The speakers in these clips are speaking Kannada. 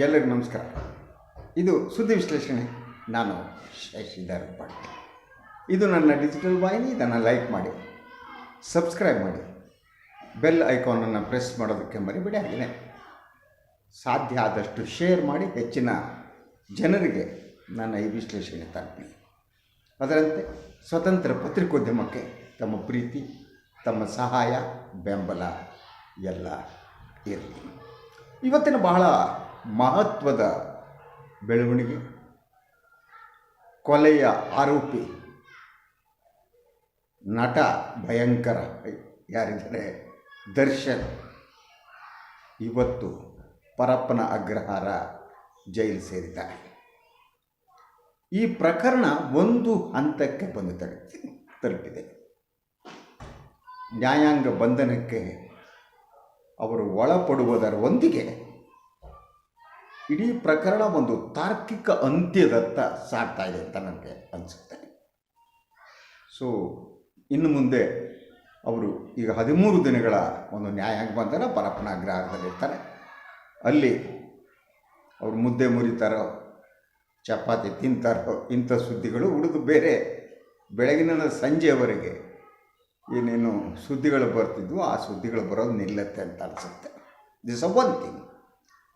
ಎಲ್ಲರಿಗೂ ನಮಸ್ಕಾರ. ಇದು ಸುದ್ದಿ ವಿಶ್ಲೇಷಣೆ. ನಾನು ಶಶಿಧರ್ ಭಟ್. ಇದು ನನ್ನ ಡಿಜಿಟಲ್ ವಾಹಿನಿ, ಇದನ್ನು ಲೈಕ್ ಮಾಡಿ ಸಬ್ಸ್ಕ್ರೈಬ್ ಮಾಡಿ. ಬೆಲ್ ಐಕಾನನ್ನು ಪ್ರೆಸ್ ಮಾಡೋದಕ್ಕೆ ಮರಿಬೇಡಿ ಹಾಗೆಯೇ ಸಾಧ್ಯ ಆದಷ್ಟು ಶೇರ್ ಮಾಡಿ, ಹೆಚ್ಚಿನ ಜನರಿಗೆ ನನ್ನ ಈ ವಿಶ್ಲೇಷಣೆ ತಲುಪಿ. ಅದರಂತೆ ಸ್ವತಂತ್ರ ಪತ್ರಿಕೋದ್ಯಮಕ್ಕೆ ತಮ್ಮ ಪ್ರೀತಿ, ತಮ್ಮ ಸಹಾಯ, ಬೆಂಬಲ ಎಲ್ಲ ಇರಲಿ. ಇವತ್ತಿನ ಬಹಳ ಮಹತ್ವದ ಬೆಳವಣಿಗೆ, ಕೊಲೆಯ ಆರೋಪಿ, ನಟ ಭಯಂಕರ ಯಾರಿದ್ದರೆ ದರ್ಶನ್ ಇವತ್ತು ಪರಪ್ಪನ ಅಗ್ರಹಾರ ಜೈಲು ಸೇರಿದ್ದಾರೆ ಈ ಪ್ರಕರಣ ಒಂದು ಹಂತಕ್ಕೆ ಬಂದು ತಲುಪಿ ತಲುಪಿದೆ. ನ್ಯಾಯಾಂಗ ಬಂಧನಕ್ಕೆ ಅವರು ಒಳಪಡುವುದರೊಂದಿಗೆ ಇಡೀ ಪ್ರಕರಣ ಒಂದು ತಾರ್ಕಿಕ ಅಂತ್ಯದತ್ತ ಸಾಗ್ತಾ ಇದೆ ಅಂತ ನನಗೆ ಅನಿಸುತ್ತೆ. ಸೊ ಇನ್ನು ಮುಂದೆ ಅವರು ಈಗ ಹದಿಮೂರು ದಿನಗಳ ಒಂದು ನ್ಯಾಯಾಂಗ ಬಂಧನ ಇರ್ತಾರೆ. ಅಲ್ಲಿ ಅವರು ಮುದ್ದೆ ಮುರಿತಾರೋ, ಚಪಾತಿ ತಿಂತಾರೋ, ಇಂಥ ಸುದ್ದಿಗಳು ಉಳಿದು ಬೇರೆ ಬೆಳಗಿನ ಸಂಜೆಯವರೆಗೆ ಏನೇನು ಸುದ್ದಿಗಳು ಬರ್ತಿದ್ವು ಆ ಸುದ್ದಿಗಳು ಬರೋದು ನಿಲ್ಲತ್ತೆ ಅಂತ ಅನಿಸುತ್ತೆ. This a one thing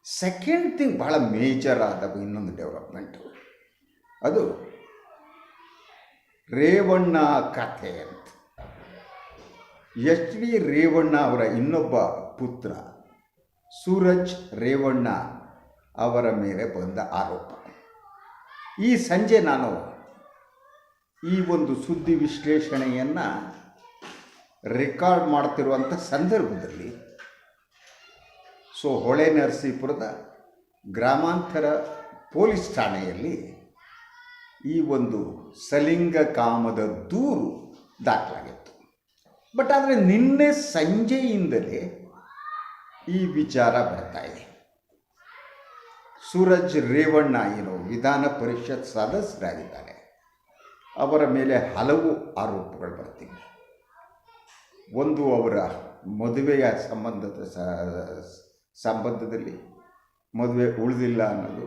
second thing ಭಾಳ ಮೇಜರ್ ಆದ ಇನ್ನೊಂದು ಡೆವಲಪ್ಮೆಂಟು ಅದು ರೇವಣ್ಣ ಕಥೆ ಅಂತ. ಎಚ್ ಡಿ ರೇವಣ್ಣ ಅವರ ಇನ್ನೊಬ್ಬ ಪುತ್ರ ಸೂರಜ್ ರೇವಣ್ಣ ಅವರ ಮೇಲೆ ಬಂದ ಆರೋಪ. ಈ ಸಂಜೆ ನಾನು ಈ ಒಂದು ಸುದ್ದಿ ವಿಶ್ಲೇಷಣೆಯನ್ನು ರೆಕಾರ್ಡ್ ಮಾಡ್ತಿರುವಂಥ ಸಂದರ್ಭದಲ್ಲಿ ಸೊ ಹೊಳೆ ನರಸೀಪುರದ ಗ್ರಾಮಾಂತರ ಪೊಲೀಸ್ ಠಾಣೆಯಲ್ಲಿ ಈ ಒಂದು ಸಲಿಂಗ ಕಾಮದ ದೂರು ದಾಖಲಾಗಿತ್ತು. ಬಟ್ ಆದರೆ ನಿನ್ನೆ ಸಂಜೆಯಿಂದಲೇ ಈ ವಿಚಾರ ಬರ್ತಾ ಇದೆ. ಸೂರಜ್ ರೇವಣ್ಣ ಏನು ವಿಧಾನ ಪರಿಷತ್ ಸದಸ್ಯರಾಗಿದ್ದಾರೆ. ಅವರ ಮೇಲೆ ಹಲವು ಆರೋಪಗಳು ಬರ್ತಿವೆ. ಒಂದು ಅವರ ಮದುವೆಯ ಸಂಬಂಧದ ಸಂಬಂಧದಲ್ಲಿ ಮದುವೆ ಉಳಿದಿಲ್ಲ ಅನ್ನೋದು.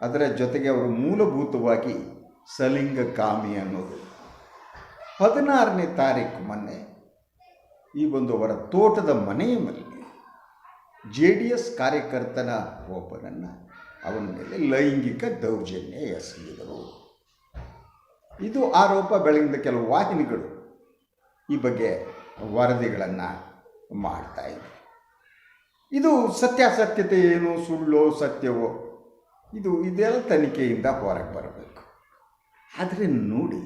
ಅದರ ಜೊತೆಗೆ ಅವರು ಮೂಲಭೂತವಾಗಿ ಸಲಿಂಗ ಕಾಮಿ ಅನ್ನೋದು. ಹದಿನಾರನೇ ತಾರೀಕು ಮೊನ್ನೆ ಈ ಒಂದು ಅವರ ತೋಟದ ಮನೆಯ ಮೇಲೆ ಜೆ ಡಿ ಎಸ್ ಕಾರ್ಯಕರ್ತನ ಒಬ್ಬನನ್ನು ಅವನ ಮೇಲೆ ಲೈಂಗಿಕ ದೌರ್ಜನ್ಯ ಎಸಗಿದರು. ಇದು ಆರೋಪ ಬೆಳಗಿನ ಕೆಲವು ವಾಹಿನಿಗಳು ಈ ಬಗ್ಗೆ ವರದಿಗಳನ್ನು ಮಾಡ್ತಾ ಇವೆ ಇದು ಸತ್ಯಾಸತ್ಯತೆ ಏನು, ಸುಳ್ಳೋ, ಸತ್ಯವೋ? ಇದು ಇದೆಲ್ಲ ತನಿಖೆಯಿಂದ ಹೊರಗೆ ಬರಬೇಕು. ಆದರೆ ನೋಡಿ,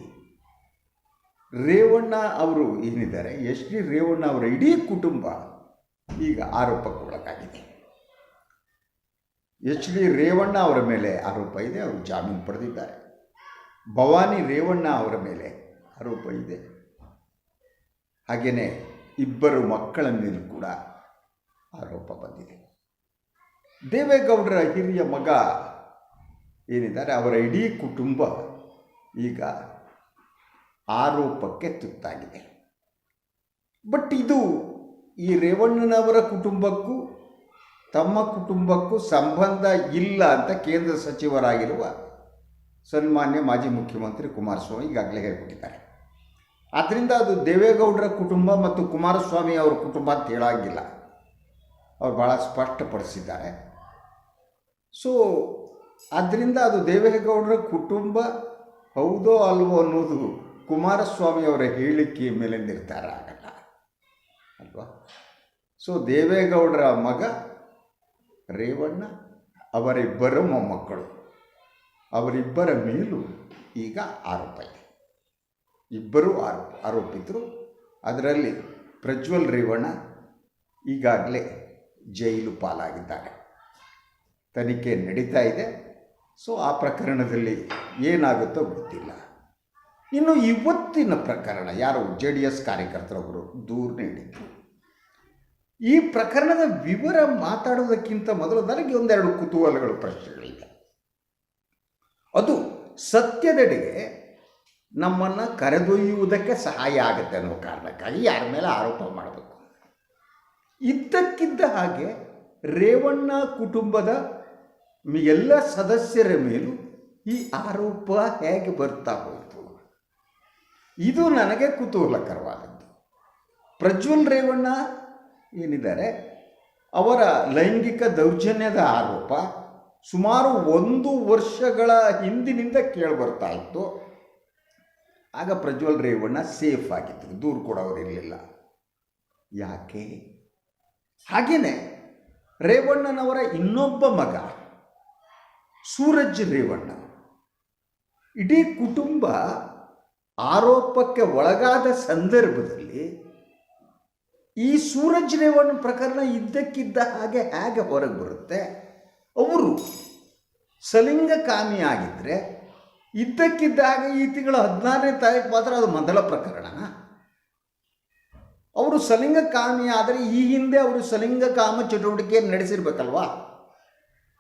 ರೇವಣ್ಣ ಅವರು ಏನಿದ್ದಾರೆ? ಎಸ್ ಡಿ ರೇವಣ್ಣ ಅವರ ಇಡೀ ಕುಟುಂಬ ಈಗ ಆರೋಪಕ್ಕೊಳಗಾಗಿದೆ. ಎಚ್ ಡಿ ರೇವಣ್ಣ ಅವರ ಮೇಲೆ ಆರೋಪ ಇದೆ, ಅವರು ಜಾಮೀನು ಪಡೆದಿದ್ದಾರೆ. ಭವಾನಿ ರೇವಣ್ಣ ಅವರ ಮೇಲೆ ಆರೋಪ ಇದೆ. ಹಾಗೆಯೇ ಇಬ್ಬರು ಮಕ್ಕಳ ಮೇಲೂ ಕೂಡ ಆರೋಪ ಬಂದಿದೆ. ದೇವೇಗೌಡರ ಹಿರಿಯ ಮಗ ಏನಿದ್ದಾರೆ, ಅವರ ಇಡೀ ಕುಟುಂಬ ಈಗ ಆರೋಪಕ್ಕೆ ತುತ್ತಾಗಿದೆ. ಬಟ್ ಇದು ಈ ರೇವಣ್ಣನವರ ಕುಟುಂಬಕ್ಕೂ, ತಮ್ಮ ಕುಟುಂಬಕ್ಕೂ ಸಂಬಂಧ ಇಲ್ಲ ಅಂತ ಕೇಂದ್ರ ಸಚಿವರಾಗಿರುವ ಸನ್ಮಾನ್ಯ ಮಾಜಿ ಮುಖ್ಯಮಂತ್ರಿ ಕುಮಾರಸ್ವಾಮಿ ಈಗಾಗಲೇ ಹೇಳ್ಬಿಟ್ಟಿದ್ದಾರೆ ಆದ್ದರಿಂದ ಅದು ದೇವೇಗೌಡರ ಕುಟುಂಬ ಮತ್ತು ಕುಮಾರಸ್ವಾಮಿ ಅವರ ಕುಟುಂಬ ಅಂತ ಹೇಳಾಗಿಲ್ಲ. ಅವ್ರು ಭಾಳ ಸ್ಪಷ್ಟಪಡಿಸಿದ್ದಾರೆ. ಸೊ ಆದ್ದರಿಂದ ಅದು ದೇವೇಗೌಡರ ಕುಟುಂಬ ಹೌದೋ ಅಲ್ವೋ ಅನ್ನೋದು ಕುಮಾರಸ್ವಾಮಿ ಅವರ ಹೇಳಿಕೆಯ ಮೇಲೆ ನಿರ್ಧಾರ ಆಗಲ್ಲ. ಅಲ್ವಾ? ಸೊ ದೇವೇಗೌಡರ ಮಗ ರೇವಣ್ಣ, ಅವರಿಬ್ಬರ ಮೊಮ್ಮಕ್ಕಳು. ಅವರಿಬ್ಬರ ಮೇಲೂ ಈಗ ಆರೋಪ ಇದೆ. ಇಬ್ಬರೂ ಆರೋಪ ಆರೋಪಿತರು ಅದರಲ್ಲಿ ಪ್ರಜ್ವಲ್ ರೇವಣ್ಣ ಈಗಾಗಲೇ ಜೈಲು ಪಾಲಾಗಿದ್ದಾರೆ ತನಿಖೆ ನಡೀತಾ ಇದೆ. ಸೊ ಆ ಪ್ರಕರಣದಲ್ಲಿ ಏನಾಗುತ್ತೋ ಗೊತ್ತಿಲ್ಲ. ಇನ್ನು ಇವತ್ತಿನ ಪ್ರಕರಣ ಯಾರು? ಜೆ ಡಿ ಎಸ್ ಕಾರ್ಯಕರ್ತರೊಬ್ಬರು ದೂರ ನೀಡಿದ್ರು. ಈ ಪ್ರಕರಣದ ವಿವರ ಮಾತಾಡೋದಕ್ಕಿಂತ ಮೊದಲು ನನಗೆ ಒಂದೆರಡು ಕುತೂಹಲಗಳು, ಪ್ರಶ್ನೆಗಳಿವೆ. ಅದು ಸತ್ಯದೆಡೆಗೆ ನಮ್ಮನ್ನು ಕರೆದೊಯ್ಯುವುದಕ್ಕೆ ಸಹಾಯ ಆಗುತ್ತೆ ಅನ್ನೋ ಕಾರಣಕ್ಕಾಗಿ ಯಾರ ಮೇಲೆ ಆರೋಪ ಮಾಡಬೇಕು. ಇದ್ದಕ್ಕಿದ್ದ ಹಾಗೆ ರೇವಣ್ಣ ಕುಟುಂಬದ ಎಲ್ಲ ಸದಸ್ಯರ ಮೇಲೂ ಈ ಆರೋಪ ಹೇಗೆ ಬರ್ತಾ ಹೋಯಿತು? ಇದು ನನಗೆ ಕುತೂಹಲಕರವಾದದ್ದು. ಪ್ರಜ್ವಲ್ ರೇವಣ್ಣ ಏನಿದ್ದಾರೆ? ಅವರ ಲೈಂಗಿಕ ದೌರ್ಜನ್ಯದ ಆರೋಪ ಸುಮಾರು ಒಂದು ವರ್ಷಗಳ ಹಿಂದಿನಿಂದ ಕೇಳಿಬರ್ತಾ ಇತ್ತು. ಆಗ ಪ್ರಜ್ವಲ್ ರೇವಣ್ಣ ಸೇಫ್ ಆಗಿದ್ದರು ದೂರು ಕೊಡೋರಿರಲಿಲ್ಲ ಯಾಕೆ? ಹಾಗೆಯೇ ರೇವಣ್ಣನವರ ಇನ್ನೊಬ್ಬ ಮಗ, ಸೂರಜ್ ರೇವಣ್ಣ. ಇಡೀ ಕುಟುಂಬ ಆರೋಪಕ್ಕೆ ಒಳಗಾದ ಸಂದರ್ಭದಲ್ಲಿ ಈ ಸೂರಜ್ ರೇವಣ್ಣ ಪ್ರಕರಣ ಇದ್ದಕ್ಕಿದ್ದ ಹಾಗೆ ಹೇಗೆ ಹೊರಗೆ ಬರುತ್ತೆ? ಅವರು ಸಲಿಂಗಕಾಮಿ ಆಗಿದ್ದರೆ ಇದ್ದಕ್ಕಿದ್ದ ಹಾಗೆ ಈ ತಿಂಗಳ ಹದಿನಾರನೇ ತಾರೀಕು ಮಾತ್ರ ಅದು ಮೊದಲ ಪ್ರಕರಣ. ಅವರು ಸಲಿಂಗಕಾಮಿ ಆದರೆ ಈ ಹಿಂದೆ ಅವರು ಸಲಿಂಗಕಾಮ ಚಟುವಟಿಕೆ ನಡೆಸಿರ್ಬೇಕಲ್ವಾ?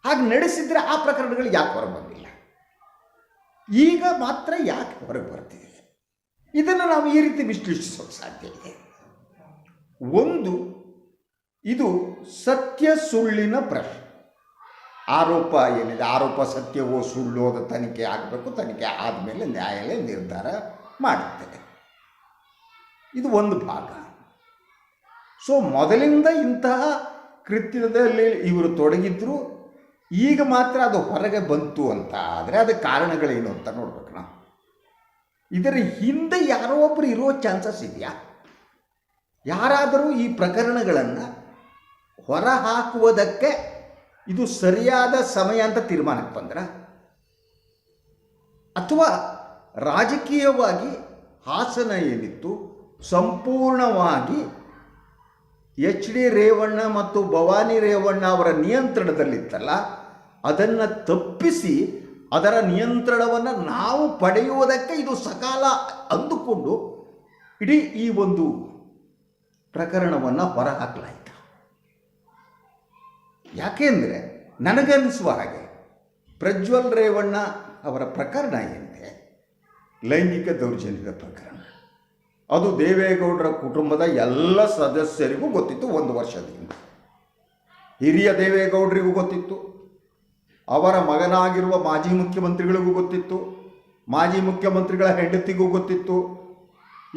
ಹಾಗೆ ನಡೆಸಿದರೆ ಆ ಪ್ರಕರಣಗಳು ಯಾಕೆ ಹೊರಗೆ ಬಂದಿಲ್ಲ? ಈಗ ಮಾತ್ರ ಯಾಕೆ ಹೊರಗೆ ಬರ್ತಿದೆ? ಇದನ್ನು ನಾವು ಈ ರೀತಿ ವಿಶ್ಲೇಷಿಸೋಕೆ ಸಾಧ್ಯ ಇದೆ. ಒಂದು, ಇದು ಸತ್ಯ ಸುಳ್ಳಿನ ಪ್ರಶ್ನೆ. ಆರೋಪ ಏನಿದೆ? ಆರೋಪ ಸತ್ಯವೋ ಸುಳ್ಳೋದ ತನಿಖೆ ಆಗಬೇಕು, ತನಿಖೆ ಆದಮೇಲೆ ನ್ಯಾಯಾಲಯ ನಿರ್ಧಾರ ಮಾಡುತ್ತದೆ ಇದು ಒಂದು ಭಾಗ. ಸೊ ಮೊದಲಿಂದ ಇಂತಹ ಕೃತ್ಯದಲ್ಲಿ ಇವರು ತೊಡಗಿದ್ರು. ಈಗ ಮಾತ್ರ ಅದು ಹೊರಗೆ ಬಂತು ಅಂತ ಆದರೆ ಅದಕ್ಕೆ ಕಾರಣಗಳೇನು ಅಂತ ನೋಡ್ಬೇಕು ನಾವು. ಇದರ ಹಿಂದೆ ಯಾರೋ ಒಬ್ಬರು ಇರೋ ಚಾನ್ಸಸ್ ಇದೆಯಾ? ಯಾರಾದರೂ ಈ ಪ್ರಕರಣಗಳನ್ನು ಹೊರ ಹಾಕುವುದಕ್ಕೆ ಇದು ಸರಿಯಾದ ಸಮಯ ಅಂತ ತೀರ್ಮಾನಕ್ಕೆ ಬಂದ್ರ? ಅಥವಾ ರಾಜಕೀಯವಾಗಿ ಹಾಸನ ಏನಿತ್ತು, ಸಂಪೂರ್ಣವಾಗಿ ಎಚ್ ಡಿ ರೇವಣ್ಣ ಮತ್ತು ಭವಾನಿ ರೇವಣ್ಣ ಅವರ ನಿಯಂತ್ರಣದಲ್ಲಿತ್ತಲ್ಲ, ಅದನ್ನು ತಪ್ಪಿಸಿ ಅದರ ನಿಯಂತ್ರಣವನ್ನು ನಾವು ಪಡೆಯುವುದಕ್ಕೆ ಇದು ಸಕಾಲ ಅಂದುಕೊಂಡು ಇಡೀ ಈ ಒಂದು ಪ್ರಕರಣವನ್ನು ಹೊರಹಾಕಲಾಯಿತು. ಯಾಕೆಂದರೆ ನನಗನ್ನಿಸುವ ಹಾಗೆ ಪ್ರಜ್ವಲ್ ರೇವಣ್ಣ ಅವರ ಪ್ರಕರಣ ಏನಿದೆ? ಲೈಂಗಿಕ ದೌರ್ಜನ್ಯದ ಪ್ರಕರಣ. ಅದು ದೇವೇಗೌಡರ ಕುಟುಂಬದ ಎಲ್ಲ ಸದಸ್ಯರಿಗೂ ಗೊತ್ತಿತ್ತು ಒಂದು ವರ್ಷದಿಂದ. ಹಿರಿಯ ದೇವೇಗೌಡರಿಗೂ ಗೊತ್ತಿತ್ತು. ಅವರ ಮಗನಾಗಿರುವ ಮಾಜಿ ಮುಖ್ಯಮಂತ್ರಿಗಳಿಗೂ ಗೊತ್ತಿತ್ತು. ಮಾಜಿ ಮುಖ್ಯಮಂತ್ರಿಗಳ ಹೆಂಡತಿಗೂ ಗೊತ್ತಿತ್ತು.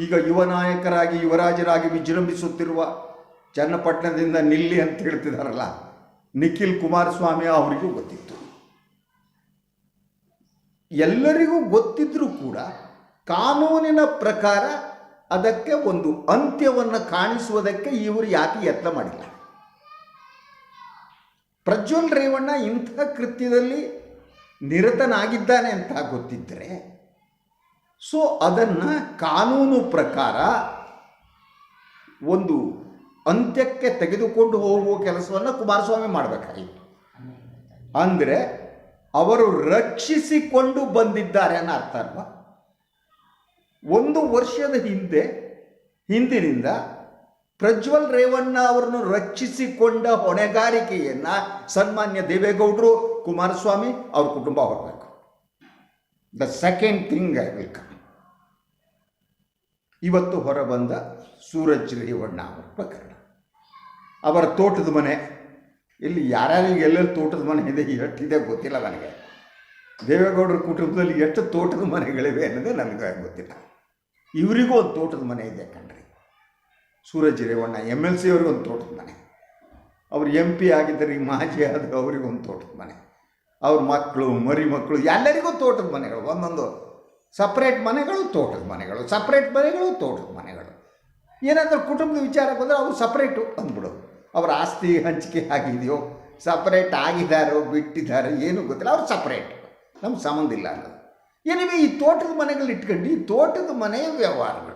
ಈಗ ಯುವ ನಾಯಕರಾಗಿ, ಯುವರಾಜರಾಗಿ ವಿಜೃಂಭಿಸುತ್ತಿರುವ ಚನ್ನಪಟ್ಟಣದಿಂದ ನಿಲ್ಲಿ ಅಂತ ಹೇಳ್ತಿದ್ದಾರಲ್ಲ ನಿಖಿಲ್ ಕುಮಾರಸ್ವಾಮಿ ಅವರಿಗೂ ಗೊತ್ತಿತ್ತು. ಎಲ್ಲರಿಗೂ ಗೊತ್ತಿದ್ರೂ ಕೂಡ ಕಾನೂನಿನ ಪ್ರಕಾರ ಅದಕ್ಕೆ ಒಂದು ಅಂತ್ಯವನ್ನು ಕಾಣಿಸುವುದಕ್ಕೆ ಇವರು ಯಾಕೆ ಯತ್ನ ಮಾಡಿಲ್ಲ. ಪ್ರಜ್ವಲ್ ರೇವಣ್ಣ ಇಂಥ ಕೃತ್ಯದಲ್ಲಿ ನಿರತನಾಗಿದ್ದಾನೆ ಅಂತ ಗೊತ್ತಿದ್ದರೆ ಸೊ ಅದನ್ನು ಕಾನೂನು ಪ್ರಕಾರ ಒಂದು ಅಂತ್ಯಕ್ಕೆ ತೆಗೆದುಕೊಂಡು ಹೋಗುವ ಕೆಲಸವನ್ನು ಕುಮಾರಸ್ವಾಮಿ ಮಾಡಬೇಕಾಗಿತ್ತು. ಅಂದರೆ ಅವರು ರಕ್ಷಿಸಿಕೊಂಡು ಬಂದಿದ್ದಾರೆ ಅನ್ನೋ ಅರ್ಥ ಅಲ್ವಾ? ಒಂದು ವರ್ಷದ ಹಿಂದೆ, ಹಿಂದಿನಿಂದ ಪ್ರಜ್ವಲ್ ರೇವಣ್ಣ ಅವರನ್ನು ರಕ್ಷಿಸಿಕೊಂಡ ಹೊಣೆಗಾರಿಕೆಯನ್ನು ಸನ್ಮಾನ್ಯ ದೇವೇಗೌಡರು, ಕುಮಾರಸ್ವಾಮಿ ಅವ್ರ ಕುಟುಂಬ ಹೊರಬೇಕು the second thing I will come ಇವತ್ತು ಹೊರಬಂದ ಸೂರಜ್ ರೇವಣ್ಣ ಅವರ ಪ್ರಕರಣ. ಅವರ ತೋಟದ ಮನೆ, ಇಲ್ಲಿ ಯಾರ್ಯಾರಿಗೆ ಎಲ್ಲೆಲ್ಲಿ ತೋಟದ ಮನೆ ಇದೆ, ಎಷ್ಟಿದೆ ಗೊತ್ತಿಲ್ಲ ನನಗೆ. ದೇವೇಗೌಡರ ಕುಟುಂಬದಲ್ಲಿ ಎಷ್ಟು ತೋಟದ ಮನೆಗಳಿವೆ ಅನ್ನೋದೇ ನನಗೆ ಗೊತ್ತಿಲ್ಲ. ಇವರಿಗೂ ಒಂದು ತೋಟದ ಮನೆ ಇದೆ ಕಣ್ರಿ. Suraj Revanna M L C ಅವ್ರಿಗೊಂದು ತೋಟದ ಮನೆ. ಅವ್ರು ಎಂ ಪಿ ಆಗಿದ್ದರೆ ಈಗ ಮಾಜಿ ಆದ ಅವರಿಗೊಂದು ತೋಟದ ಮನೆ. ಅವ್ರ ಮಕ್ಕಳು, ಮರಿ ಮಕ್ಕಳು, ಎಲ್ಲರಿಗೂ ತೋಟದ ಮನೆಗಳು, ಒಂದೊಂದು ಸಪ್ರೇಟ್ ಮನೆಗಳು ತೋಟದ ಮನೆಗಳು ಸಪ್ರೇಟ್ ಮನೆಗಳು ತೋಟದ ಮನೆಗಳು. ಏನಾದರೂ ಕುಟುಂಬದ ವಿಚಾರ ಬಂದರೆ ಅವರು ಸಪ್ರೇಟು ಅಂದ್ಬಿಡೋದು. ಅವರ ಆಸ್ತಿ ಹಂಚಿಕೆ ಆಗಿದೆಯೋ ಸಪ್ರೇಟ್ ಆಗಿದ್ದಾರೋ ಬಿಟ್ಟಿದ್ದಾರೋ ಏನೂ ಗೊತ್ತಿಲ್ಲ, ಅವ್ರು ಸಪ್ರೇಟ್ ನಮ್ಗೆ ಸಂಬಂಧ ಇಲ್ಲ ಅನ್ನೋದು. ಏನಿವೆ ಈ ತೋಟದ ಮನೆಗಳು ಇಟ್ಕೊಂಡು, ಈ ತೋಟದ ಮನೆಯ ವ್ಯವಹಾರಗಳು.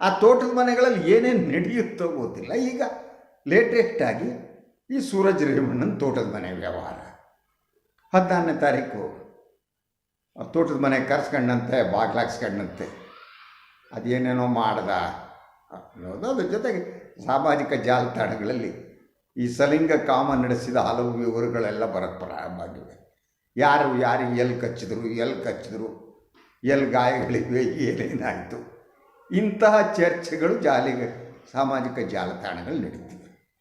ಆ ತೋಟದ ಮನೆಗಳಲ್ಲಿ ಏನೇನು ನಡೆಯುತ್ತೋ ಗೊತ್ತಿಲ್ಲ. ಈಗ ಲೇಟೆಸ್ಟ್ ಆಗಿ ಈ ಸೂರಜ್ ರೇಮಣ್ಣನ ತೋಟದ ಮನೆ ವ್ಯವಹಾರ. ಹದಿನಾರನೇ ತಾರೀಕು ತೋಟದ ಮನೆ ಕರ್ಸ್ಕೊಂಡಂತೆ ಬಾಗ್ಲಾಕ್ಸ್ಕೊಂಡಂತೆ ಅದೇನೇನೋ ಮಾಡ್ದ ಅನ್ನೋದು ಅದ್ರ ಜೊತೆಗೆ ಸಾಮಾಜಿಕ ಜಾಲತಾಣಗಳಲ್ಲಿ ಈ ಸಲಿಂಗ ಕಾಮ ನಡೆಸಿದ ಹಲವು ವಿವರಗಳೆಲ್ಲ ಬರೋದು ಪ್ರಾರಂಭ ಆಗಿವೆ ಯಾರು ಯಾರಿಗೆ ಎಲ್ಲಿ ಕಚ್ಚಿದ್ರು ಎಲ್ಲಿ ಕಚ್ಚಿದ್ರು ಎಲ್ಲಿ ಗಾಯಗಳಿವೆ ಏನೇನಾಯಿತು? ಇಂತಹ ಚರ್ಚೆಗಳು ಜಾಲಿಗೆ, ಸಾಮಾಜಿಕ ಜಾಲತಾಣಗಳು ನಡೀತಿವೆ.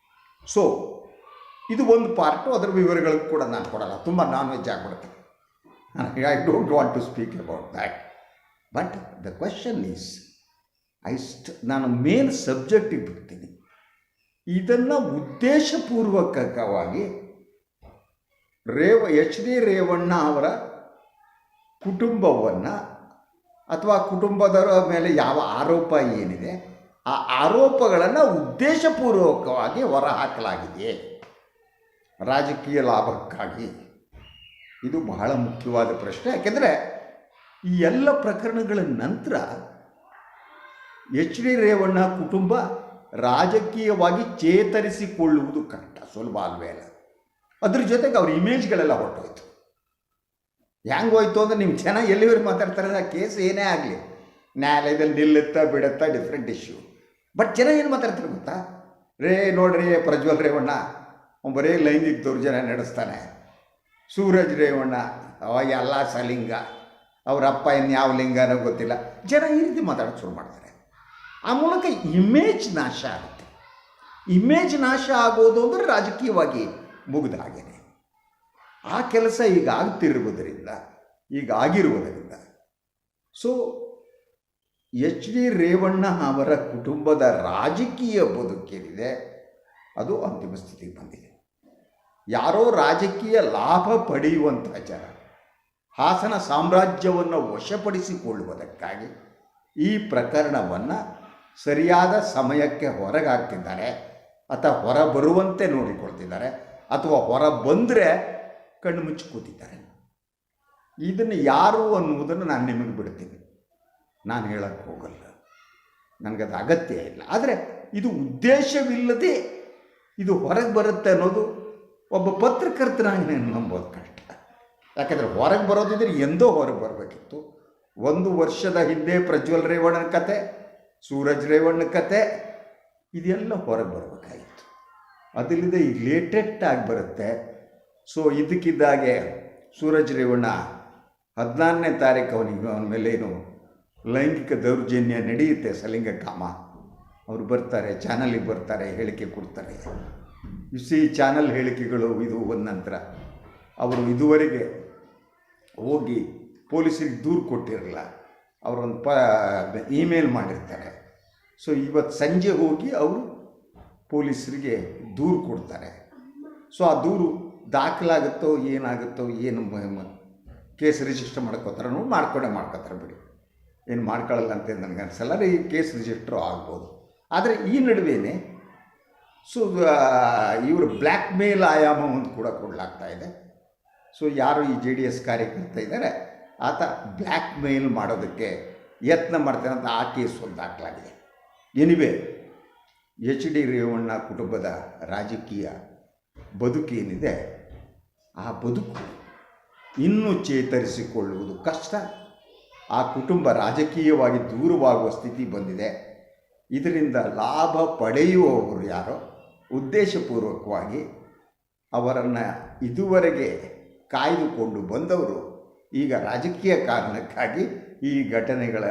ಸೊ ಇದು ಒಂದು ಪಾರ್ಟು ಅದರ ವಿವರಗಳು ಕೂಡ ನಾನು ಕೊಡಲ್ಲ. ತುಂಬ ನಾನ್ ವೆಜ್ ಆಗಿಬಿಡುತ್ತೆ. I don't want to speak about that but the question is I ಸ್ಟ್ ನಾನು ಮೇನ್ ಸಬ್ಜೆಕ್ಟಿಗೆ ಬಿಡ್ತೀನಿ. ಇದನ್ನು ಉದ್ದೇಶಪೂರ್ವಕವಾಗಿ ರೇವ, ಎಚ್ ಡಿ ರೇವಣ್ಣ ಅವರ ಕುಟುಂಬವನ್ನು ಅಥವಾ ಕುಟುಂಬದವರ ಮೇಲೆ ಯಾವ ಆರೋಪ ಏನಿದೆ, ಆ ಆರೋಪಗಳನ್ನು ಉದ್ದೇಶಪೂರ್ವಕವಾಗಿ ಹೊರಹಾಕಲಾಗಿದೆ. ರಾಜಕೀಯ ಲಾಭಕ್ಕಾಗಿ. ಇದು ಬಹಳ ಮುಖ್ಯವಾದ ಪ್ರಶ್ನೆ. ಯಾಕೆಂದರೆ ಈ ಎಲ್ಲ ಪ್ರಕರಣಗಳ ನಂತರ ಎಚ್ ಡಿ ರೇವಣ್ಣ ಕುಟುಂಬ ರಾಜಕೀಯವಾಗಿ ಚೇತರಿಸಿಕೊಳ್ಳುವುದು ಕಷ್ಟ ಸುಲಭ ಅಲ್ವೇ ಅಲ್ಲ. ಅದ್ರ ಜೊತೆಗೆ ಅವ್ರ ಇಮೇಜ್ಗಳೆಲ್ಲ ಹೊರಟೋಯ್ತು. ಹೆಂಗೆ ಹೋಯ್ತು ಅಂದರೆ ನೀವು ಜನ ಎಲ್ಲಿವರೆಗೆ ಮಾತಾಡ್ತಾರೆ ಆ ಕೇಸ್ ಏನೇ ಆಗಲಿ. ನ್ಯಾಯಾಲಯದಲ್ಲಿ ನಿಲ್ಲುತ್ತಾ ಬಿಡುತ್ತಾ ಡಿಫ್ರೆಂಟ್ ಇಶ್ಯೂ ಬಟ್ ಜನ ಏನು ಮಾತಾಡ್ತಾರೆ ಗೊತ್ತಾ? ರೇ ನೋಡ್ರಿ ಪ್ರಜ್ವಲ್ ರೇವಣ್ಣ ಬರೀ ಲೈಂಗಿಕ ದೌರ್ಜನ್ಯ ನಡೆಸ್ತಾನೆ. ಸೂರಜ್ ರೇವಣ್ಣ, ಅವಾಗ ಎಲ್ಲ ಸಲಿಂಗ. ಅವ್ರ ಅಪ್ಪ ಇನ್ಯಾವ ಲಿಂಗನೋ ಗೊತ್ತಿಲ್ಲ. ಜನ ಈ ರೀತಿ ಮಾತಾಡೋಕ್ಕೆ ಶುರು ಮಾಡ್ತಾರೆ ಆ ಮೂಲಕ ಇಮೇಜ್ ನಾಶ ಆಗುತ್ತೆ. ಇಮೇಜ್ ನಾಶ ಆಗೋದು ಅಂದರೆ ರಾಜಕೀಯವಾಗಿ ಮುಗಿದ ಹಾಗೇನೆ ಆ ಕೆಲಸ ಈಗ ಆಗ್ತಿರುವುದರಿಂದ, ಈಗ ಆಗಿರುವುದರಿಂದ ಸೊ ಎಚ್ ಡಿ ರೇವಣ್ಣ ಅವರ ಕುಟುಂಬದ ರಾಜಕೀಯ ಬದುಕೇನಿದೆ, ಅದು ಅಂತಿಮ ಸ್ಥಿತಿಗೆ ಬಂದಿದೆ. ಯಾರೋ ರಾಜಕೀಯ ಲಾಭ ಪಡೆಯುವಂಥ ಜನ, ಹಾಸನ ಸಾಮ್ರಾಜ್ಯವನ್ನು ವಶಪಡಿಸಿಕೊಳ್ಳುವುದಕ್ಕಾಗಿ ಈ ಪ್ರಕರಣವನ್ನು ಸರಿಯಾದ ಸಮಯಕ್ಕೆ ಹೊರಗಾಕ್ತಿದ್ದಾರೆ, ಅಥವಾ ಹೊರಬರುವಂತೆ ನೋಡಿಕೊಳ್ತಿದ್ದಾರೆ. ಅಥವಾ ಹೊರ ಬಂದರೆ ಕಣ್ಣು ಮುಚ್ಚಿ ಕೂತಿದ್ದಾರೆ. ಇದನ್ನು ಯಾರು ಅನ್ನುವುದನ್ನು ನಾನು ನಿಮಗೆ ಬಿಡ್ತೀನಿ. ನಾನು ಹೇಳಕ್ಕೆ ಹೋಗಲ್ಲ. ನನಗದು ಅಗತ್ಯ ಇಲ್ಲ. ಆದರೆ ಇದು ಉದ್ದೇಶವಿಲ್ಲದೆ ಇದು ಹೊರಗೆ ಬರುತ್ತೆ ಅನ್ನೋದು ಒಬ್ಬ ಪತ್ರಕರ್ತನಾಗಿ ನಂಬೋದು ಕಷ್ಟ. ಯಾಕಂದರೆ ಹೊರಗೆ ಬರೋದಿದ್ರೆ ಎಂದೋ ಹೊರಗೆ ಬರಬೇಕಿತ್ತು. ಒಂದು ವರ್ಷದ ಹಿಂದೆ ಪ್ರಜ್ವಲ್ ರೇವಣ್ಣನ ಕತೆ, ಸೂರಜ್ ರೇವಣ್ಣ ಕತೆ, ಇದೆಲ್ಲ ಹೊರಗೆ ಬರಬೇಕಾಗಿತ್ತು. ಈಗ ಲೇಟೆಸ್ಟ್ ಆಗಿ ಬರುತ್ತೆ. ಸೊ ಇದಕ್ಕಿದ್ದಾಗೆ ಸೂರಜ್ ರೇವಣ್ಣ ಹದಿನಾರನೇ ತಾರೀಕು ಅವನಿಗೆ, ಅವನ ಮೇಲೆ ಏನು ಲೈಂಗಿಕ ದೌರ್ಜನ್ಯ ನಡೆಯುತ್ತೆ, ಸಲಿಂಗ ಕಾಮ. ಅವರು ಬರ್ತಾರೆ, ಚಾನಲಿಗೆ ಬರ್ತಾರೆ, ಹೇಳಿಕೆ ಕೊಡ್ತಾರೆ. ಸಿ ಚಾನಲ್ ಹೇಳಿಕೆಗಳು ಇದು ಒಂದು ನಂತರ ಅವರು ಇದುವರೆಗೆ ಹೋಗಿ ಪೊಲೀಸರಿಗೆ ದೂರು ಕೊಟ್ಟಿರಲ್ಲ ಅವರೊಂದು ಪ, ಇಮೇಲ್ ಮಾಡಿರ್ತಾರೆ. ಸೊ ಇವತ್ತು ಸಂಜೆ ಹೋಗಿ ಅವರು ಪೊಲೀಸರಿಗೆ ದೂರು ಕೊಡ್ತಾರೆ. ಸೊ ಆ ದೂರು ದಾಖಲಾಗುತ್ತೋ, ಏನಾಗುತ್ತೋ, ಏನು ಕೇಸ್ ರಿಜಿಸ್ಟರ್ ಮಾಡ್ಕೋತಾರೆ ನೋಡಿ ಮಾಡ್ಕೊಂಡೇ ಮಾಡ್ಕೋತಾರೆ ಬಿಡಿ. ಏನು ಮಾಡ್ಕೊಳ್ಳಲ್ಲ ಅಂತ ನನಗೆ ಅನಿಸಲ್ಲ ಈ ಕೇಸ್ ರಿಜಿಸ್ಟ್ರು ಆಗ್ಬೋದು. ಆದರೆ ಈ ನಡುವೆಯೇ ಸೊ ಇವರು ಬ್ಲ್ಯಾಕ್ ಮೇಲ್ ಆಯಾಮ ಒಂದು ಕೂಡ ಕೊಡಲಾಗ್ತಾ ಇದೆ. ಸೊ ಯಾರು ಈ ಜೆ ಡಿ ಎಸ್ ಕಾರ್ಯಕರ್ತ ಇದ್ದಾರೆ ಆತ ಬ್ಲ್ಯಾಕ್ ಮೇಲ್ ಮಾಡೋದಕ್ಕೆ ಯತ್ನ ಮಾಡ್ತಾನೆ ಅಂತ ಆ ಕೇಸ್ ಒಂದು ದಾಖಲಾಗಿದೆ. ಎನಿವೆ ಎಚ್ ಡಿ ರೇವಣ್ಣ ಕುಟುಂಬದ ರಾಜಕೀಯ ಬದುಕೇನಿದೆ ಆ ಬದುಕು ಇನ್ನೂ ಚೇತರಿಸಿಕೊಳ್ಳುವುದು ಕಷ್ಟ. ಆ ಕುಟುಂಬ ರಾಜಕೀಯವಾಗಿ ದೂರವಾಗುವ ಸ್ಥಿತಿ ಬಂದಿದೆ. ಇದರಿಂದ ಲಾಭ ಪಡೆಯುವವರು ಯಾರೋ, ಉದ್ದೇಶಪೂರ್ವಕವಾಗಿ ಅವರನ್ನು ಇದುವರೆಗೆ ಕಾಯ್ದುಕೊಂಡು ಬಂದವರು ಈಗ ರಾಜಕೀಯ ಕಾರಣಕ್ಕಾಗಿ ಈ ಘಟನೆಗಳ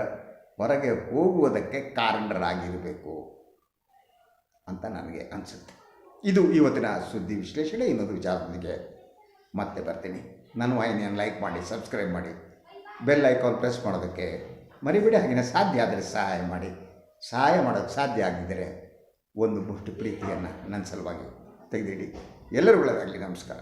ಹೊರಗೆ ಹೋಗುವುದಕ್ಕೆ ಕಾರಣರಾಗಿರಬೇಕು. ಅಂತ ನನಗೆ ಅನಿಸುತ್ತೆ. ಇದು ಇವತ್ತಿನ ಸುದ್ದಿ ವಿಶ್ಲೇಷಣೆ. ಇನ್ನೊಂದು ವಿಚಾರದೊಂದಿಗೆ ಮತ್ತೆ ಬರ್ತೀನಿ. ನನ್ನ ವಾಹಿನಿಯನ್ನು ಲೈಕ್ ಮಾಡಿ ಸಬ್ಸ್ಕ್ರೈಬ್ ಮಾಡಿ ಬೆಲ್ ಐಕಾನ್ ಪ್ರೆಸ್ ಮಾಡೋದಕ್ಕೆ ಮರಿಬೇಡಿ. ಹಾಗೆಯೇ ಸಾಧ್ಯ ಆದರೆ ಸಹಾಯ ಮಾಡಿ. ಸಹಾಯ ಮಾಡೋಕ್ಕೆ ಸಾಧ್ಯ ಆಗಿದ್ದರೆ ಒಂದು ಮುಷ್ಟು ಪ್ರೀತಿಯನ್ನು ನನ್ನ ಸಲುವಾಗಿ ತೆಗೆದಿಡಿ. ಎಲ್ಲರೂ ಒಳ್ಳೆಯದಾಗಲಿ ನಮಸ್ಕಾರ.